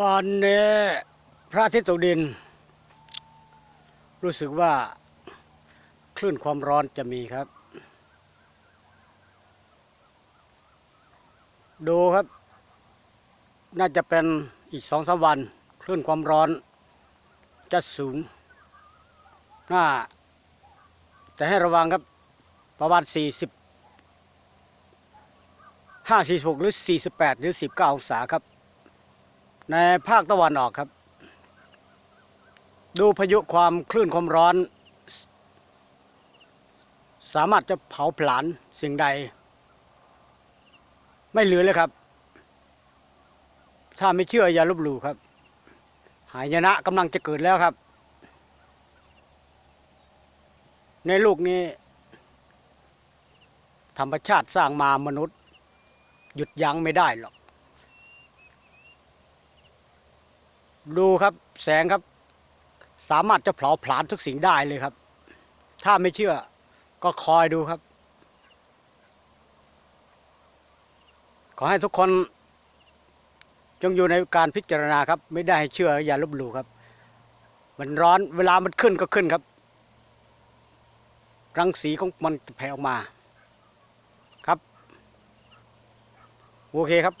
วันนี้พระอาทิตย์ตกดิน รู้สึกว่าคลื่นความร้อนจะมีครับ ดูครับ น่าจะเป็นอีกสองสามวัน คลื่นความร้อน จะสูงน่าแต่ให้ระวังครับประมาณสี่สิบห้าสี่หกหรือสี่สิบแปดหรือสิบเก้าองศาครับ ในภาคตะวันออกครับ ดูพายุความคลื่นความร้อน สามารถจะเผาผลาญสิ่งใด ไม่เหลือเลยครับ ถ้าไม่เชื่ออย่าลบหลู่ครับ หายนะกำลังจะเกิดแล้วครับ ในลูกนี้ ธรรมชาติสร้างมามนุษย์ หยุดยั้งไม่ได้หรอก ดูครับแสงครับ สามารถจะเผาผลาญทุกสิ่งได้เลยครับ ถ้าไม่เชื่อก็คอยดูครับ ขอให้ทุกคน จงอยู่ในการพิจารณาครับ ไม่ได้ให้เชื่ออย่าลบหลู่ครับ มันร้อนเวลามันขึ้นก็ขึ้นครับ รังสีของมันแผ่ออกมาครับ โอเคครับ